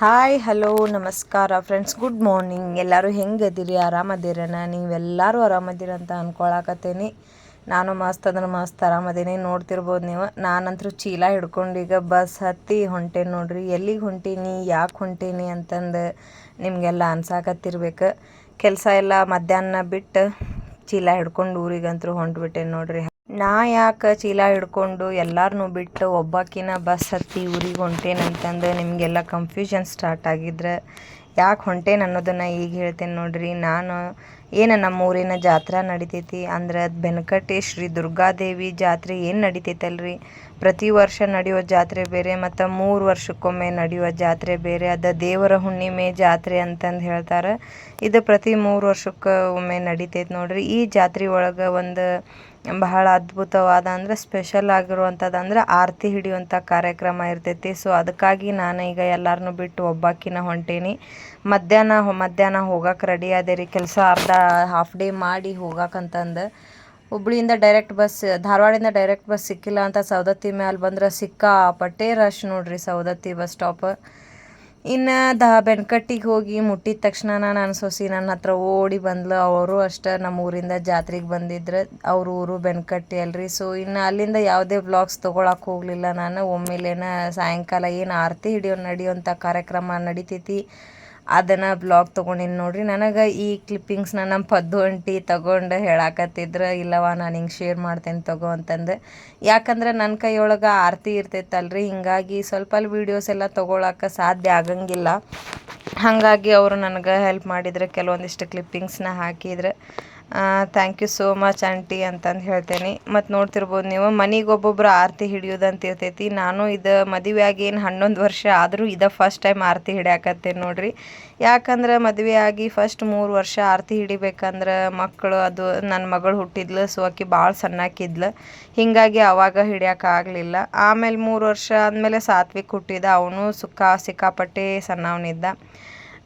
Hi, hello, ನಮಸ್ಕಾರ friends good morning ಎಲ್ಲರೂ ಹೆಂಗದಿರಿ ಆರಾಮದಿರನ? ನೀವೆಲ್ಲರೂ ಆರಾಮದಿರ ಅಂತ ಅಂದ್ಕೊಳಕತ್ತೀನಿ ನಾನು ಮಸ್ತ್ ಅಂದ್ರೆ ಮಸ್ತ್ ಆರಾಮದೇನಿ. ನೋಡ್ತಿರ್ಬೋದು ನೀವು. ನಾನಂತರೂ ಚೀಲ ಹಿಡ್ಕೊಂಡು ಈಗ ಬಸ್ ಹತ್ತಿ ಹೊಂಟೇನಿ ನೋಡ್ರಿ. ಎಲ್ಲಿಗೆ ಹೊಂಟೀನಿ? ಯಾಕೆ ಹೊಂಟೀನಿ ಅಂತಂದು ನಿಮಗೆಲ್ಲ ಅನ್ಸಾಕತ್ತಿರ್ಬೇಕು. ಕೆಲಸ ಎಲ್ಲ ಮಧ್ಯಾಹ್ನ ಬಿಟ್ಟು ಚೀಲ ಹಿಡ್ಕೊಂಡು ಊರಿಗಂತರೂ ಹೊಂಟ್ಬಿಟ್ಟೇನಿ ನೋಡ್ರಿ. ನಾ ಯಾಕೆ ಚೀಲ ಹಿಡ್ಕೊಂಡು ಎಲ್ಲರನ್ನೂ ಬಿಟ್ಟು ಒಬ್ಬಾಕಿನ ಬಸ್ ಹತ್ತಿ ಊರಿಗೆ ಹೊಂಟೇನಂತಂದು ನಿಮಗೆಲ್ಲ ಕನ್ಫ್ಯೂಷನ್ ಸ್ಟಾರ್ಟ್ ಆಗಿದ್ರೆ ಯಾಕೆ ಹೊಂಟೇನೆ ಅನ್ನೋದನ್ನು ಈಗ ಹೇಳ್ತೇನೆ ನೋಡ್ರಿ. ನಾನು ಏನು ನಮ್ಮ ಊರಿನ ಜಾತ್ರೆ ನಡಿತೈತಿ ಅಂದ್ರೆ ಅದು ಬೆನಕಟ್ಟೆ ಶ್ರೀ ದುರ್ಗಾದೇವಿ ಜಾತ್ರೆ ಏನು ನಡಿತೈತಲ್ರಿ? ಪ್ರತಿ ವರ್ಷ ನಡೆಯೋ ಜಾತ್ರೆ ಬೇರೆ ಮತ್ತು ಮೂರು ವರ್ಷಕ್ಕೊಮ್ಮೆ ನಡೆಯುವ ಜಾತ್ರೆ ಬೇರೆ. ಅದು ದೇವರ ಹುಣ್ಣಿಮೆ ಜಾತ್ರೆ ಅಂತಂದು ಹೇಳ್ತಾರೆ. ಇದು ಪ್ರತಿ ಮೂರು ವರ್ಷಕ್ಕೆ ಒಮ್ಮೆ ನಡಿತೈತೆ ನೋಡ್ರಿ. ಈ ಜಾತ್ರೆ ಒಳಗೆ ಒಂದು ಬಹಳ ಅದ್ಭುತವಾದ ಅಂದ್ರೆ ಸ್ಪೆಷಲ್ ಆಗಿರುವಂಥದ್ದು ಅಂದ್ರೆ ಆರತಿ ಹಿಡಿಯುವಂಥ ಕಾರ್ಯಕ್ರಮ ಇರ್ತೈತಿ. ಸೊ ಅದಕ್ಕಾಗಿ ನಾನು ಈಗ ಎಲ್ಲರನ್ನೂ ಬಿಟ್ಟು ಒಬ್ಬಾಕಿನ ಹೊಂಟೀನಿ. ಮಧ್ಯಾಹ್ನ ಮಧ್ಯಾಹ್ನ ಹೋಗಕ್ಕೆ ರೆಡಿ ಅದೇ ರೀ. ಕೆಲಸ ಅರ್ಧ ಹಾಫ್ ಡೇ ಮಾಡಿ ಹೋಗಕ್ಕಂತಂದು ಹುಬ್ಳಿಯಿಂದ ಡೈರೆಕ್ಟ್ ಬಸ್ ಧಾರವಾಡಿಂದ ಡೈರೆಕ್ಟ್ ಬಸ್ ಸಿಕ್ಕಿಲ್ಲ ಅಂತ ಸವದತ್ತಿ ಮ್ಯಾಲೆ ಬಂದ್ರೆ ಸಿಕ್ಕಾಪಟ್ಟೆ ರಶ್ ನೋಡ್ರಿ ಸವದತ್ತಿ ಬಸ್ ಸ್ಟಾಪ್ ಇನ್ನು ದಾ ಬೆನ್ಕಟ್ಟಿಗೆ ಹೋಗಿ ಮುಟ್ಟಿದ ತಕ್ಷಣ ನಾನು ಸೊಸಿ ನನ್ನ ಹತ್ರ ಓಡಿ ಬಂದ್ಲು. ಅವರು ಅಷ್ಟೇ ನಮ್ಮ ಊರಿಂದ ಜಾತ್ರೆಗೆ ಬಂದಿದ್ರೆ. ಅವ್ರ ಊರು ಬೆನ್ಕಟ್ಟಿ ಅಲ್ರಿ. ಸೊ ಇನ್ನು ಅಲ್ಲಿಂದ ಯಾವುದೇ ಬ್ಲಾಗ್ಸ್ ತೊಗೊಳಕ್ಕೆ ಹೋಗಲಿಲ್ಲ ನಾನು. ಒಮ್ಮೆಲೇನ ಸಾಯಂಕಾಲ ಏನು ಆರತಿ ಹಿಡಿಯೋ ನಡೆಯುವಂಥ ಕಾರ್ಯಕ್ರಮ ನಡಿತೈತಿ. ಅದನ್ನು ಬ್ಲಾಗ್ ತೊಗೊಂಡಿನಿ ನೋಡ್ರಿ. ನನಗೆ ಈ ಕ್ಲಿಪ್ಪಿಂಗ್ಸ್ನ ನಮ್ಮ ಪದ್ದು ಅಂಟಿ ತಗೊಂಡು ಹೇಳಾಕತ್ತಿದ್ರೆ ಇಲ್ಲವ ನಾನು ಹಿಂಗೆ ಶೇರ್ ಮಾಡ್ತೇನೆ ತಗೋ ಅಂತಂದು. ಯಾಕಂದ್ರೆ ನನ್ನ ಕೈಯೊಳಗೆ ಆರತಿ ಇರ್ತೈತಲ್ರಿ, ಹಿಂಗಾಗಿ ಸ್ವಲ್ಪ ಅಲ್ಲಿ ವೀಡಿಯೋಸ್ ಎಲ್ಲ ತೊಗೊಳಕ್ಕೆ ಸಾಧ್ಯ ಆಗಂಗಿಲ್ಲ. ಹಾಗಾಗಿ ಅವರು ನನಗೆ ಹೆಲ್ಪ್ ಮಾಡಿದ್ರೆ, ಕೆಲವೊಂದಿಷ್ಟು ಕ್ಲಿಪ್ಪಿಂಗ್ಸ್ನ ಹಾಕಿದ್ರೆ. Thank you so much aunty ಅಂತಂದು ಹೇಳ್ತೇನೆ. ಮತ್ತು ನೋಡ್ತಿರ್ಬೋದು ನೀವು, ಮನೆಗೆ ಒಬ್ಬೊಬ್ರು ಆರತಿ ಹಿಡಿಯೋದಂತ ಇರ್ತೈತಿ. ನಾನು ಇದು ಮದುವೆ ಆಗಿ ಏನು ಹನ್ನೊಂದು ವರ್ಷ ಆದರೂ ಇದು ಫಸ್ಟ್ ಟೈಮ್ ಆರತಿ ಹಿಡಿಯಾಕತ್ತೇನೆ ನೋಡ್ರಿ. ಯಾಕಂದ್ರೆ ಮದುವೆ ಆಗಿ ಫಸ್ಟ್ ಮೂರು ವರ್ಷ ಆರತಿ ಹಿಡಿಬೇಕಂದ್ರೆ ಮಕ್ಕಳು ಅದು ನನ್ನ ಮಗಳು ಹುಟ್ಟಿದ್ಲು, ಸೊ ಆಕಿ ಭಾಳ ಸಣ್ಣಾಕಿದ್ಲು. ಹೀಗಾಗಿ ಅವಾಗ ಹಿಡಿಯೋಕ್ಕಾಗಲಿಲ್ಲ ಆಮೇಲೆ ಮೂರು ವರ್ಷ ಆದಮೇಲೆ ಸಾತ್ವಿಕ್ ಹುಟ್ಟಿದ, ಅವನು ಸುಖ ಸಿಕ್ಕಾಪಟ್ಟೆ ಸಣ್ಣವನಿದ್ದ.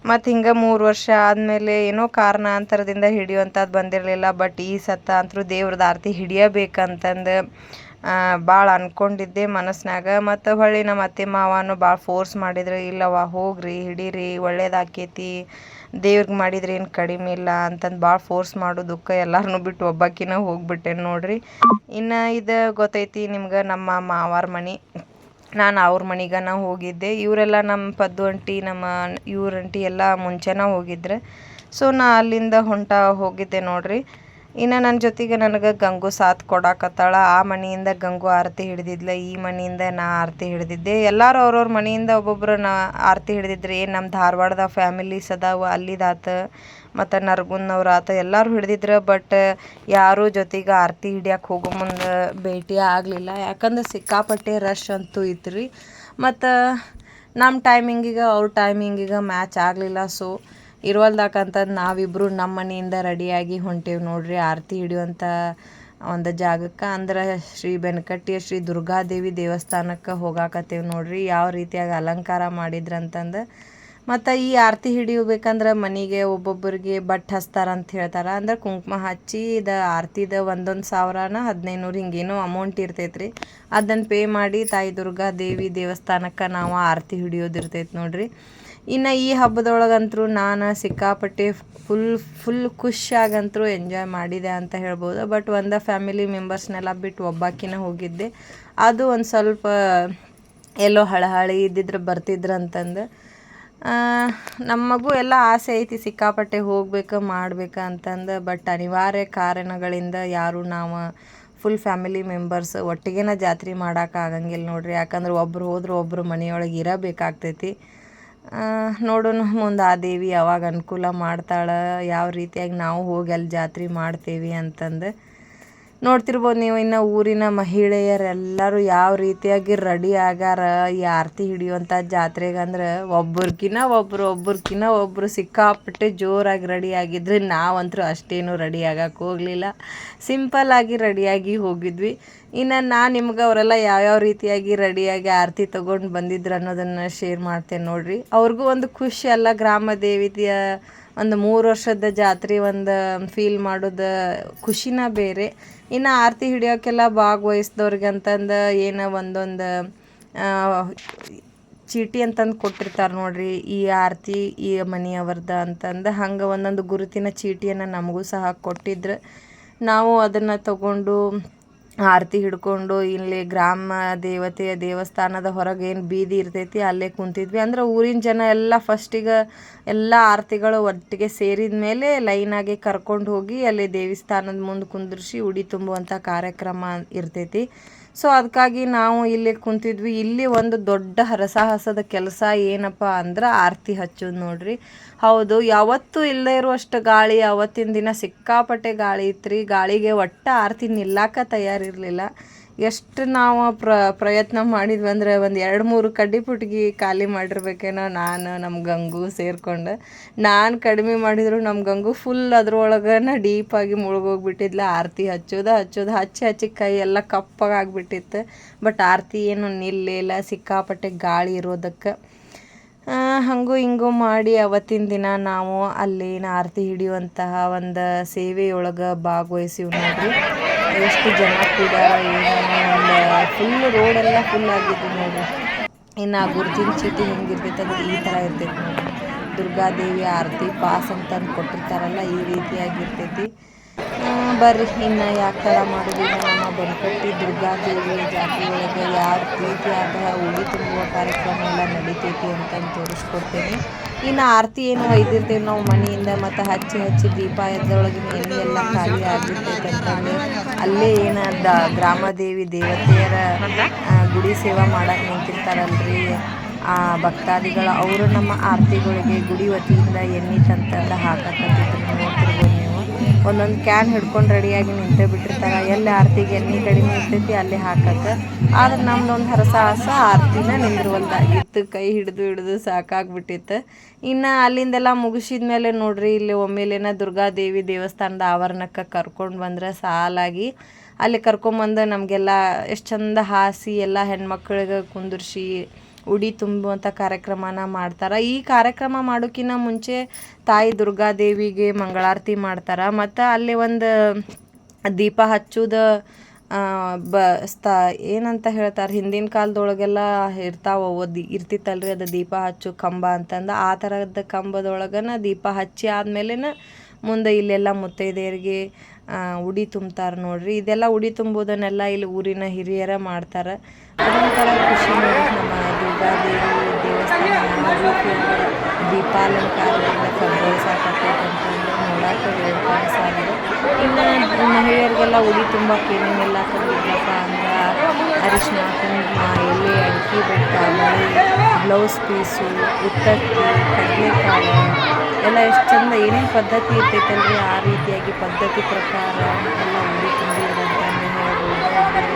ಮತ್ತು ಹಿಂಗೆ ಮೂರು ವರ್ಷ ಆದಮೇಲೆ ಏನೋ ಕಾರಣಾಂತರದಿಂದ ಹಿಡಿಯುವಂಥದ್ದು ಬಂದಿರಲಿಲ್ಲ. ಬಟ್ ಈ ಸತ್ತ ಅಂತೂ ದೇವ್ರದ್ದು ಆರತಿ ಹಿಡಿಯಬೇಕಂತಂದು ಭಾಳ ಅಂದ್ಕೊಂಡಿದ್ದೆ ಮನಸ್ನಾಗ. ಮತ್ತು ಹೊಳ್ಳಿ ನಮ್ಮ ಅತ್ತೆ ಮಾವನು ಭಾಳ ಫೋರ್ಸ್ ಮಾಡಿದ್ರು ಇಲ್ಲವ ಹೋಗ್ರಿ, ಹಿಡೀರಿ, ಒಳ್ಳೇದಾಕೈತಿ, ದೇವ್ರಿಗೆ ಮಾಡಿದ್ರೆ ಏನು ಕಡಿಮೆ ಇಲ್ಲ ಅಂತಂದು ಭಾಳ ಫೋರ್ಸ್ ಮಾಡೋದಕ್ಕೆ ಎಲ್ಲರನ್ನೂ ಬಿಟ್ಟು ಒಬ್ಬಾಕಿನ ಹೋಗ್ಬಿಟ್ಟೆ ನೋಡ್ರಿ. ಇನ್ನು ಇದು ಗೊತ್ತೈತಿ ನಿಮ್ಗೆ ನಮ್ಮ ಮಾವಾರ ಮನೆ. ನಾನು ಅವ್ರ ಮನೆಗನ ಹೋಗಿದ್ದೆ. ಇವರೆಲ್ಲ ನಮ್ಮ ಪದ್ದು ಅಂಟಿ ನಮ್ಮ ಇವ್ರ ಅಂಟಿ ಎಲ್ಲ ಮುಂಚೆನೇ ಹೋಗಿದ್ರು. ಸೊ ನಾ ಅಲ್ಲಿಂದ ಹೊಂಟ ಹೋಗಿದ್ದೆ ನೋಡ್ರಿ. ಇನ್ನು ನನ್ನ ಜೊತೆಗೆ ನನಗೆ ಗಂಗು ಸಾಥ್ ಕೊಡಾಕತ್ತಾಳ. ಆ ಮನೆಯಿಂದ ಗಂಗು ಆರತಿ ಹಿಡಿದಿದ್ಲ, ಈ ಮನೆಯಿಂದ ನಾ ಆರತಿ ಹಿಡಿದಿದ್ದೆ. ಎಲ್ಲರೂ ಅವ್ರವ್ರ ಮನೆಯಿಂದ ಒಬ್ಬೊಬ್ರು ನಾ ಆರತಿ ಹಿಡಿದಿದ್ರಿ ಏನು ನಮ್ಮ ಧಾರವಾಡದ ಫ್ಯಾಮಿಲೀಸ್ ಅದಾವ ಅಲ್ಲಿದಾತ ಮತ್ತು ನರ್ಗುನ್ನವ್ರು ಆತ ಎಲ್ಲರೂ ಹಿಡಿದಿದ್ರು. ಬಟ್ ಯಾರೂ ಜೊತೆಗೆ ಆರತಿ ಹಿಡಿಯಕ್ಕೆ ಹೋಗೋ ಮುಂದೆ ಭೇಟಿ ಆಗಲಿಲ್ಲ. ಯಾಕಂದ್ರೆ ಸಿಕ್ಕಾಪಟ್ಟೆ ರಶ್ ಅಂತೂ ಇತ್ತು ರೀ ಮತ್ತು ನಮ್ಮ ಟೈಮಿಂಗಿಗೆ ಅವ್ರ ಟೈಮಿಂಗಿಗೆ ಮ್ಯಾಚ್ ಆಗಲಿಲ್ಲ. ಸೊ ಇರುವಲ್ದಾಕಂತಂದು ನಾವಿಬ್ಬರು ನಮ್ಮ ಮನೆಯಿಂದ ರೆಡಿಯಾಗಿ ಹೊಂಟೇವಿ ನೋಡ್ರಿ, ಆರತಿ ಹಿಡಿಯುವಂಥ ಒಂದು ಜಾಗಕ್ಕೆ. ಅಂದ್ರೆ ಶ್ರೀ ಬೆನಕಟ್ಟಿಯ ಶ್ರೀ ದುರ್ಗಾದೇವಿ ದೇವಸ್ಥಾನಕ್ಕೆ ಹೋಗಾಕತ್ತೇವೆ ನೋಡ್ರಿ, ಯಾವ ರೀತಿಯಾಗಿ ಅಲಂಕಾರ ಮಾಡಿದ್ರಂತಂದು. ಮತ್ತು ಈ ಆರತಿ ಹಿಡಿಯಬೇಕಂದ್ರೆ ಮನೆಗೆ ಒಬ್ಬೊಬ್ಬರಿಗೆ ಬಟ್ ಹಚ್ತಾರ ಅಂತ ಹೇಳ್ತಾರೆ. ಅಂದ್ರೆ ಕುಂಕುಮ ಹಚ್ಚಿ ಇದು ಆರತಿದ ಒಂದೊಂದು ಸಾವಿರನ ಹದಿನೈದು ನೂರು ಹಿಂಗೇನೋ ಅಮೌಂಟ್ ಇರ್ತೈತೆ ರೀ ಅದನ್ನು ಪೇ ಮಾಡಿ ತಾಯಿ ದುರ್ಗಾ ದೇವಿ ದೇವಸ್ಥಾನಕ್ಕೆ ನಾವು ಆರತಿ ಹಿಡಿಯೋದಿರ್ತೈತೆ ನೋಡ್ರಿ. ಇನ್ನು ಈ ಹಬ್ಬದೊಳಗಂತೂ ನಾನು ಸಿಕ್ಕಾಪಟ್ಟೆ ಫುಲ್ ಫುಲ್ ಖುಷಿಯಾಗಂತೂ ಎಂಜಾಯ್ ಮಾಡಿದೆ ಅಂತ ಹೇಳ್ಬೋದು. ಬಟ್ ಒಂದು ಫ್ಯಾಮಿಲಿ ಮೆಂಬರ್ಸ್ನೆಲ್ಲ ಬಿಟ್ಟು ಒಬ್ಬಾಕಿನ ಹೋಗಿದ್ದೆ. ಅದು ಒಂದು ಸ್ವಲ್ಪ ಎಲ್ಲೋ ಹಳಹಳಿ ಇದ್ದಿದ್ರೆ ಬರ್ತಿದ್ರು ಅಂತಂದು. ನಮ್ಮ ಮಗು ಎಲ್ಲ ಆಸೆ ಐತಿ ಸಿಕ್ಕಾಪಟ್ಟೆ ಹೋಗ್ಬೇಕು, ಮಾಡ್ಬೇಕು ಅಂತಂದು. ಬಟ್ ಅನಿವಾರ್ಯ ಕಾರಣಗಳಿಂದ ಯಾರು ನಾವು ಫುಲ್ ಫ್ಯಾಮಿಲಿ ಮೆಂಬರ್ಸ್ ಒಟ್ಟಿಗೆನ ಜಾತ್ರೆ ಮಾಡೋಕ್ಕಾಗಂಗಿಲ್ಲ ನೋಡ್ರಿ. ಯಾಕಂದ್ರೆ ಒಬ್ರು ಹೋದ್ರೆ ಒಬ್ರು ಮನೆಯೊಳಗೆ ಇರಬೇಕಾಗ್ತೈತಿ. ನೋಡೋಣ ಮುಂದೆ ಆ ದೇವಿ ಯಾವಾಗ ಅನುಕೂಲ ಮಾಡ್ತಾಳೆ, ಯಾವ ರೀತಿಯಾಗಿ ನಾವು ಹೋಗಿ ಅಲ್ಲಿ ಜಾತ್ರೆ ಮಾಡ್ತೇವೆ ಅಂತಂದು ನೋಡ್ತಿರ್ಬೋದು ನೀವು ಇನ್ನು ಊರಿನ ಮಹಿಳೆಯರೆಲ್ಲರೂ ಯಾವ ರೀತಿಯಾಗಿ ರೆಡಿ ಆಗ್ಯಾರ, ಈ ಆರತಿ ಹಿಡಿಯುವಂಥ ಜಾತ್ರೆಗಂದ್ರೆ ಅಂದ್ರೆ ಒಬ್ರು ಒಬ್ಬರು ಒಬ್ರಕಿನ ಒಬ್ಬರು ಸಿಕ್ಕಾಪಟ್ಟೆ ಜೋರಾಗಿ ರೆಡಿ ಆಗಿದ್ರೆ ನಾವಂತೂ ಅಷ್ಟೇನು ರೆಡಿ ಆಗಕ್ಕೆ ಹೋಗಲಿಲ್ಲ. ಸಿಂಪಲ್ಲಾಗಿ ರೆಡಿಯಾಗಿ ಹೋಗಿದ್ವಿ. ಇನ್ನು ನಾನು ನಿಮ್ಗೆ ಅವರೆಲ್ಲ ಯಾವ್ಯಾವ ರೀತಿಯಾಗಿ ರೆಡಿಯಾಗಿ ಆರತಿ ತೊಗೊಂಡು ಬಂದಿದ್ರು ಅನ್ನೋದನ್ನು ಶೇರ್ ಮಾಡ್ತೇನೆ ನೋಡಿರಿ. ಅವ್ರಿಗೂ ಒಂದು ಖುಷಿ ಅಲ್ಲ, ಗ್ರಾಮ ದೇವಿಯ ಒಂದು ಮೂರು ವರ್ಷದ ಜಾತ್ರೆ ಒಂದು ಫೀಲ್ ಮಾಡೋದು ಖುಷಿನ ಬೇರೆ. ಇನ್ನು ಆರತಿ ಹಿಡಿಯೋಕ್ಕೆಲ್ಲ ಭಾಗವಹಿಸ್ದವ್ರಿಗೆ ಅಂತಂದು ಏನು ಒಂದೊಂದು ಚೀಟಿ ಅಂತಂದು ಕೊಟ್ಟಿರ್ತಾರೆ ನೋಡ್ರಿ, ಈ ಆರತಿ, ಈ ಮನೆಯವ್ರದ ಅಂತಂದು ಹಂಗೆ ಒಂದೊಂದು ಗುರುತಿನ ಚೀಟಿಯನ್ನು ನಮಗೂ ಸಹ ಕೊಟ್ಟಿದ್ರು ನಾವು ಅದನ್ನು ತಗೊಂಡು ಆರತಿ ಹಿಡ್ಕೊಂಡು ಇಲ್ಲಿ ಗ್ರಾಮ ದೇವತೆಯ ದೇವಸ್ಥಾನದ ಹೊರಗೆ ಏನು ಬೀದಿ ಇರ್ತೈತಿ, ಅಲ್ಲೇ ಕುಂತಿದ್ವಿ. ಅಂದ್ರೆ ಊರಿನ ಜನ ಎಲ್ಲ ಫಸ್ಟಿಗೆ ಎಲ್ಲ ಆರತಿಗಳು ಒಟ್ಟಿಗೆ ಸೇರಿದ ಮೇಲೆ ಲೈನಾಗಿ ಕರ್ಕೊಂಡು ಹೋಗಿ ಅಲ್ಲಿ ದೇವಸ್ಥಾನದ ಮುಂದೆ ಕುಂದ್ರಿಸಿ ಉಡಿ ತುಂಬುವಂಥ ಕಾರ್ಯಕ್ರಮ ಇರ್ತೈತಿ. ಸೊ ಅದಕ್ಕಾಗಿ ನಾವು ಇಲ್ಲಿ ಕುಂತಿದ್ವಿ. ಇಲ್ಲಿ ಒಂದು ದೊಡ್ಡ ಹರಸಾಹಸದ ಕೆಲಸ ಏನಪ್ಪ ಅಂದ್ರೆ ಆರತಿ ಹಚ್ಚೋದು ನೋಡ್ರಿ. ಹೌದು, ಯಾವತ್ತೂ ಇಲ್ಲದೇ ಇರುವಷ್ಟು ಗಾಳಿ, ಅವತ್ತಿನ ದಿನ ಸಿಕ್ಕಾಪಟ್ಟೆ ಗಾಳಿ ಇತ್ತು ರೀ ಗಾಳಿಗೆ ಒಟ್ಟು ಆರತಿ ನಿಲ್ಲಾಕ ತಯಾರಿರಲಿಲ್ಲ. ಎಷ್ಟು ನಾವು ಪ್ರ, ಪ್ರಯತ್ನ ಮಾಡಿದ್ವಿ ಅಂದ್ರೆ ಒಂದು ಎರಡು ಮೂರು ಕಡ್ಡಿ ಪುಟ್ಗಿ ಖಾಲಿ ಮಾಡಿರ್ಬೇಕೇನೋ ನಾನು ನಮ್ಮ ಗಂಗು ಸೇರ್ಕೊಂಡು. ನಾನು ಕಡಿಮೆ ಮಾಡಿದ್ರು ನಮ್ಮ ಗಂಗು ಫುಲ್ ಅದ್ರೊಳಗನ ಡೀಪಾಗಿ ಮುಳುಗೋಗ್ಬಿಟ್ಟಿದ್ಲ. ಆರತಿ ಹಚ್ಚೋದು ಹಚ್ಚೋದು, ಹಚ್ಚಿ ಹಚ್ಚಿ ಕೈ ಎಲ್ಲ ಕಪ್ಪಾಗಿ ಆಗಿಬಿಟ್ಟಿತ್ತು. ಬಟ್ ಆರತಿ ಏನು ನಿಲ್ಲಿಲ್ಲ, ಸಿಕ್ಕಾಪಟ್ಟೆ ಗಾಳಿ ಇರೋದಕ್ಕೆ. ಹಂಗೂ ಹಿಂಗೂ ಮಾಡಿ ಅವತ್ತಿನ ದಿನ ನಾವು ಅಲ್ಲಿನ ಆರತಿ ಹಿಡಿಯುವಂತಹ ಒಂದು ಸೇವೆಯೊಳಗೆ ಭಾಗವಹಿಸಿ ನೋಡ್ರಿ. ಎಷ್ಟು ಜನ ಕೂಡ ಏನೋ ಫುಲ್ ರೋಡೆಲ್ಲ ಫುಲ್ ಆಗಿದೆ ನೋಡಿ. ಇನ್ನು ಗುರುತಿನ ಚೀಟಿ ಹೆಂಗಿರ್ತೈತೆ ಅಂದ್ರೆ ಈ ಥರ ಇರ್ತೈತಿ ನೋಡಿ. ದುರ್ಗಾದೇವಿ ಆರತಿ ಪಾಸ್ ಅಂತಂದು ಕೊಟ್ಟಿರ್ತಾರಲ್ಲ, ಈ ರೀತಿಯಾಗಿರ್ತೈತಿ ಬರ್ರಿ, ಇನ್ನು ಯಾವ ಥರ ಮಾಡೋದು? ನಮ್ಮ ಬನಕಟ್ಟಿ ದುರ್ಗಾದೇವಿ ಜಾತ್ರೆ ಒಳಗೆ ಯಾವ ರೀತಿಯಾದ ಉಡಿ ತುಂಬುವ ಕಾರ್ಯಕ್ರಮ ಎಲ್ಲ ನಡಿತೈತಿ ಅಂತಂದು ತೋರಿಸ್ಕೊಡ್ತೇನೆ. ಇನ್ನು ಆರತಿ ಏನು ಒಯ್ದಿರ್ತೀವಿ ನಾವು ಮನೆಯಿಂದ ಮತ್ತು ಹಚ್ಚಿ ಹಚ್ಚಿ ದೀಪ ಎದ್ದೊಳಗೆ ಎಣ್ಣೆ ಎಲ್ಲ ಖಾಲಿ ಆಗಿರ್ತೈತೆ ಅಲ್ಲೇ ಏನು ದ ಗ್ರಾಮದೇವಿ ದೇವತೆಯರ ಗುಡಿ ಸೇವಾ ಮಾಡಕ್ಕೆ ನಿಂತಿರ್ತಾರಲ್ರಿ. ಆ, ಭಕ್ತಾದಿಗಳು ಅವರು ನಮ್ಮ ಆರತಿಗಳಿಗೆ ಗುಡಿ ವತಿಯಿಂದ ಎಣ್ಣೆ ತಂತಂದು ಹಾಕಕತ್ತಿದ್ರು. ನೋಡ್ತಿರ್ಬೋದು ಒಂದೊಂದು ಕ್ಯಾನ್ ಹಿಡ್ಕೊಂಡು ರೆಡಿಯಾಗಿ ನಿಂತೇ ಬಿಟ್ಟಿರ್ತಾರೆ. ಎಲ್ಲಿ ಆರತಿಗೆ ಎಣ್ಣೆ ಕಡಿಮೆ ಇರ್ತೈತಿ ಅಲ್ಲಿ ಹಾಕಕ್ಕೆ. ಆದ್ರೆ ನಮ್ದೊಂದು ಹರಸಾಹಸ ಆರತಿನ ನಿಂದಿರುವಂತಾಗಿತ್ತು. ಕೈ ಹಿಡಿದು ಹಿಡಿದು ಸಾಕಾಗ್ಬಿಟ್ಟಿತ್ತು. ಇನ್ನು ಅಲ್ಲಿಂದೆಲ್ಲ ಮುಗಿಸಿದ ಮೇಲೆ ನೋಡ್ರಿ, ಇಲ್ಲಿ ಒಮ್ಮೆಲೇನ ದುರ್ಗಾದೇವಿ ದೇವಸ್ಥಾನದ ಆವರಣಕ್ಕೆ ಕರ್ಕೊಂಡು ಬಂದ್ರೆ ಸಾಲಾಗಿ ಅಲ್ಲಿ ಕರ್ಕೊಂಬಂದು ನಮಗೆಲ್ಲ ಎಷ್ಟು ಚಂದ ಹಾಸಿ ಎಲ್ಲ ಹೆಣ್ಮಕ್ಳಿಗೆ ಕುಂದಿರ್ಸಿ ಉಡಿ ತುಂಬುವಂಥ ಕಾರ್ಯಕ್ರಮನ ಮಾಡ್ತಾರೆ. ಈ ಕಾರ್ಯಕ್ರಮ ಮಾಡೋಕ್ಕಿಂತ ಮುಂಚೆ ತಾಯಿ ದುರ್ಗಾದೇವಿಗೆ ಮಂಗಳಾರತಿ ಮಾಡ್ತಾರೆ. ಮತ್ತು ಅಲ್ಲಿ ಒಂದು ದೀಪ ಹಚ್ಚೋದು ಬ, ಸ್ತ, ಏನಂತ ಹೇಳ್ತಾರೆ, ಹಿಂದಿನ ಕಾಲದೊಳಗೆಲ್ಲ ಇರ್ತಾವ ಓದಿ ಇರ್ತಿತ್ತಲ್ರಿ ಅದು ದೀಪ ಹಚ್ಚು ಕಂಬ ಅಂತಂದು. ಆ ಥರದ ಕಂಬದೊಳಗನ ದೀಪ ಹಚ್ಚಿ ಆದ್ಮೇಲೆ ಮುಂದೆ ಇಲ್ಲೆಲ್ಲ ಮುತ್ತೈದೆಯರಿಗೆ ಉಡಿ ತುಂಬ್ತಾರೆ ನೋಡ್ರಿ. ಇದೆಲ್ಲ ಉಡಿ ತುಂಬೋದನ್ನೆಲ್ಲ ಇಲ್ಲಿ ಊರಿನ ಹಿರಿಯರ ಮಾಡ್ತಾರೆ. ಅದೊಂಥರ ಖುಷಿ ನಮ್ಮ ದುರ್ಗಾದೇವಿ ದೇವಸ್ಥಾನ ದೀಪಾಲಂಕಾರದಿಂದ ಕಬ್ಬಳಿಸಾಕತ್ತೈತೆ ಅಂತಂದು ನೋಡಕ್ಕೆ ಹೇಳ್ತಾರೆ ಸಾಲದು ಇನ್ನು ಮಹಿಳೆಯರಿಗೆಲ್ಲ ಉಡಿ ತುಂಬ ಏನೇನೆಲ್ಲ ತಂದಿದ್ದಪ್ಪ ಅಂದ್ರೆ ಅರಿಶಿನ, ಕುಂಕುಮ, ಎಲೆ, ಅಡಿಕೆ, ಬೆಟ್ಟ ಮಳೆ ಬ್ಲೌಸ್ ಪೀಸು, ಉತ್ತತ್ತಿ, ಕಡಲೆಕಾಳು ಎಲ್ಲ ಎಷ್ಟು ಚಂದ ಏನೇನು ಪದ್ಧತಿ ಇರ್ತೈತಲ್ರಿ? ಆ ರೀತಿಯಾಗಿ ಪದ್ಧತಿ ಪ್ರಕಾರ ಎಲ್ಲ ಉಡಿ ತುಂಬಿರೋದಂತಂದು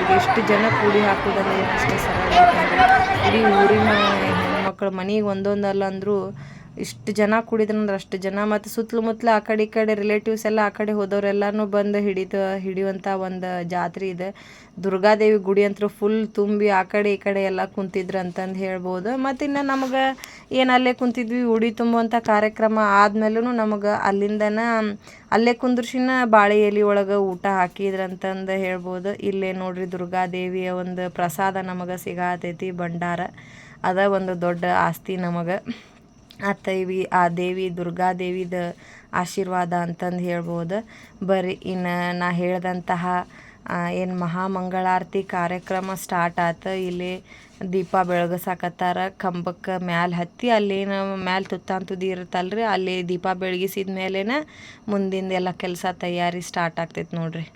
ಹೇಳ್ಬೋದು ಎಷ್ಟು ಜನ ಕೂಡಿ ಹಾಕೋದಲ್ಲ ಎಷ್ಟು ಸರಳ ಇಡೀ ಊರಿನ ಹೆಣ್ಮಕ್ಳು ಮನೆಗೆ ಒಂದೊಂದಲ್ಲ ಅಂದರೂ ಇಷ್ಟು ಜನ ಕೂಡಿದ್ರಂದ್ರೆ ಅಷ್ಟು ಜನ. ಮತ್ತು ಸುತ್ತಲೂ ಮುತ್ತಲು ಆ ಕಡೆ ಈ ಕಡೆ ರಿಲೇಟಿವ್ಸ್ ಎಲ್ಲ ಆ ಕಡೆ ಹೋದವರೆಲ್ಲನೂ ಬಂದು ಹಿಡಿದು ಹಿಡಿಯುವಂಥ ಒಂದು ಜಾತ್ರೆ ಇದೆ. ದುರ್ಗಾದೇವಿ ಗುಡಿ ಅಂತೂ ಫುಲ್ ತುಂಬಿ ಆ ಕಡೆ ಈ ಕಡೆ ಎಲ್ಲ ಕುಂತಿದ್ರು ಅಂತಂದು ಹೇಳ್ಬೋದು. ಮತ್ತು ಇನ್ನು ನಮಗೆ ಏನು ಅಲ್ಲೇ ಕುಂತಿದ್ವಿ, ಉಡಿ ತುಂಬುವಂಥ ಕಾರ್ಯಕ್ರಮ ಆದ್ಮೇಲೂ ನಮಗೆ ಅಲ್ಲಿಂದನ, ಅಲ್ಲೇ ಕುಂದ್ರಸಿನ ಬಾಳೆ ಎಲೆ ಒಳಗೆ ಊಟ ಹಾಕಿದ್ರು ಅಂತಂದು ಹೇಳ್ಬೋದು. ಇಲ್ಲೇ ನೋಡ್ರಿ ದುರ್ಗಾದೇವಿಯ ಒಂದು ಪ್ರಸಾದ ನಮಗೆ ಸಿಗಾತೈತಿ ಭಂಡಾರ. ಅದ ಒಂದು ದೊಡ್ಡ ಆಸ್ತಿ ನಮಗೆ. ಆ ದೇವಿ ಆ ದೇವಿ ದುರ್ಗಾದೇವಿದ ಆಶೀರ್ವಾದ ಅಂತಂದು ಹೇಳ್ಬೋದು. ಬರೀ ಇನ್ನು ನಾ ಹೇಳ್ದಂತಹ ಏನು ಮಹಾಮಂಗಳಾರತಿ ಕಾರ್ಯಕ್ರಮ ಸ್ಟಾರ್ಟ್ ಆತು. ಇಲ್ಲಿ ದೀಪ ಬೆಳಗಸಾಕತ್ತಾರ. ಕಂಬಕ್ಕೆ ಮ್ಯಾಲೆ ಹತ್ತಿ ಅಲ್ಲೇನು ಮ್ಯಾಲ ತುತ್ತಾಂತುದಿ ಇರುತ್ತಲ್ರಿ. ಅಲ್ಲಿ ದೀಪ ಬೆಳಗಿಸಿದ ಮೇಲೇನ ಮುಂದಿಂದೆಲ್ಲ ಕೆಲಸ ತಯಾರಿ ಸ್ಟಾರ್ಟ್ ಆಗ್ತೈತೆ ನೋಡ್ರಿ.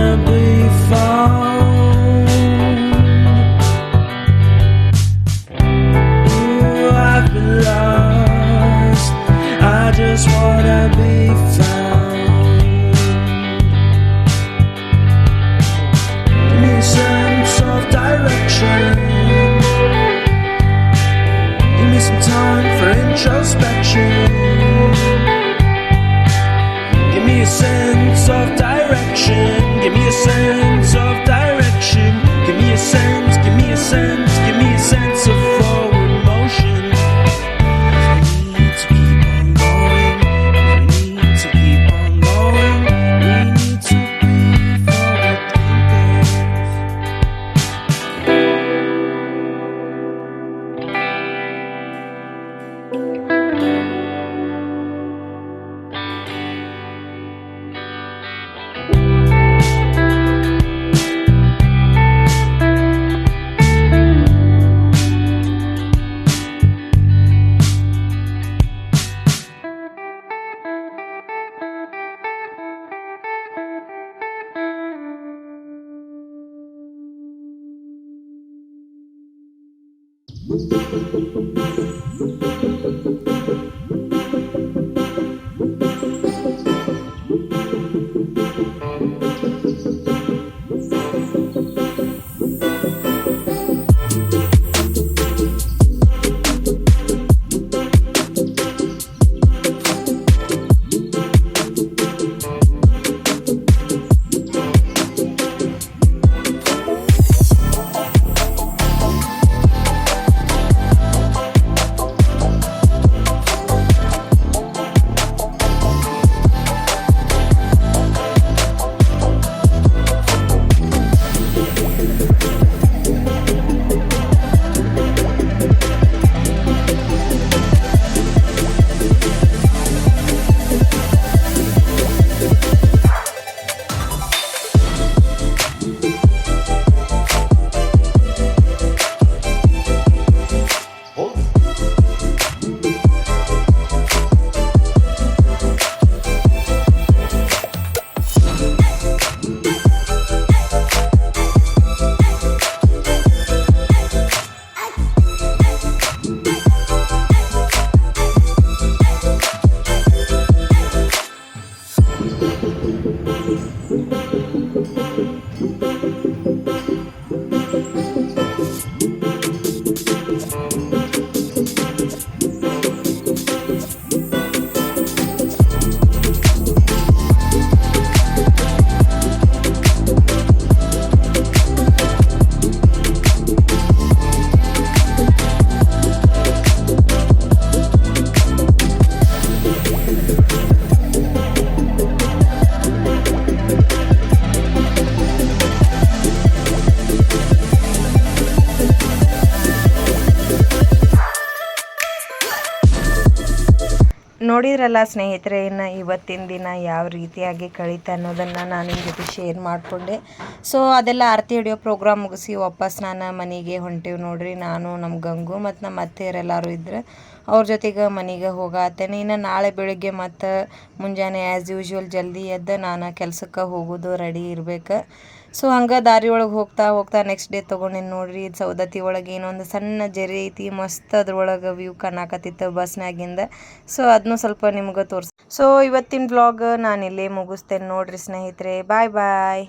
wanna listen ನೋಡಿದ್ರಲ್ಲ ಸ್ನೇಹಿತರೆ, ಇನ್ನು ಇವತ್ತಿನ ದಿನ ಯಾವ ರೀತಿಯಾಗಿ ಕಳೀತೆ ಅನ್ನೋದನ್ನು ನಾನು ನಿಮ್ಮ ಜೊತೆ ಶೇರ್ ಮಾಡಿಕೊಂಡೆ. ಸೊ ಅದೆಲ್ಲ ಆರತಿ ಹಿಡಿಯೋ ಪ್ರೋಗ್ರಾಮ್ ಮುಗಿಸಿ ವಾಪಸ್ ನಾನು ಮನೆಗೆ ಹೊಂಟೇವಿ ನೋಡಿರಿ. ನಾನು ನಮ್ಮ ಗಂಗು ಮತ್ತು ನಮ್ಮ ಅತ್ತೆಯರೆಲ್ಲರೂ ಇದ್ರೆ, ಅವ್ರ ಜೊತೆಗೆ ಮನೆಗೆ ಹೋಗತ್ತೇನೆ ಇನ್ನು ನಾಳೆ ಬೆಳಿಗ್ಗೆ ಮತ್ತು ಮುಂಜಾನೆ ಆ್ಯಸ್ ಯೂಶ್ವಲ್ ಜಲ್ದಿ ಎದ್ದು ನಾನು ಕೆಲಸಕ್ಕೆ ಹೋಗೋದು ರೆಡಿ ಇರ್ಬೇಕು. ಸೊ ಹಂಗೆ ದಾರಿ ಒಳಗೆ ಹೋಗ್ತಾ ಹೋಗ್ತಾ ನೆಕ್ಸ್ಟ್ ಡೇ ತೊಗೊಂಡಿನಿ ನೋಡ್ರಿ, ಇದು ಸೌದತ್ತಿ ಒಳಗೆ ಏನೊಂದು ಸಣ್ಣ ಜರಿ ಐತಿ, ಮಸ್ತ್ ಅದ್ರೊಳಗೆ ವ್ಯೂ ಕಾಣಕತ್ತಿತ್ತು ಬಸ್ನಾಗಿಂದ ಸೊ ಅದನ್ನು ಸ್ವಲ್ಪ ನಿಮ್ಗೆ ತೋರಿಸ್. ಸೊ ಇವತ್ತಿನ ಬ್ಲಾಗ್ ನಾನು ಇಲ್ಲೇ ಮುಗಿಸ್ತೇನೆ ನೋಡ್ರಿ ಸ್ನೇಹಿತರೆ. ಬಾಯ್ ಬಾಯ್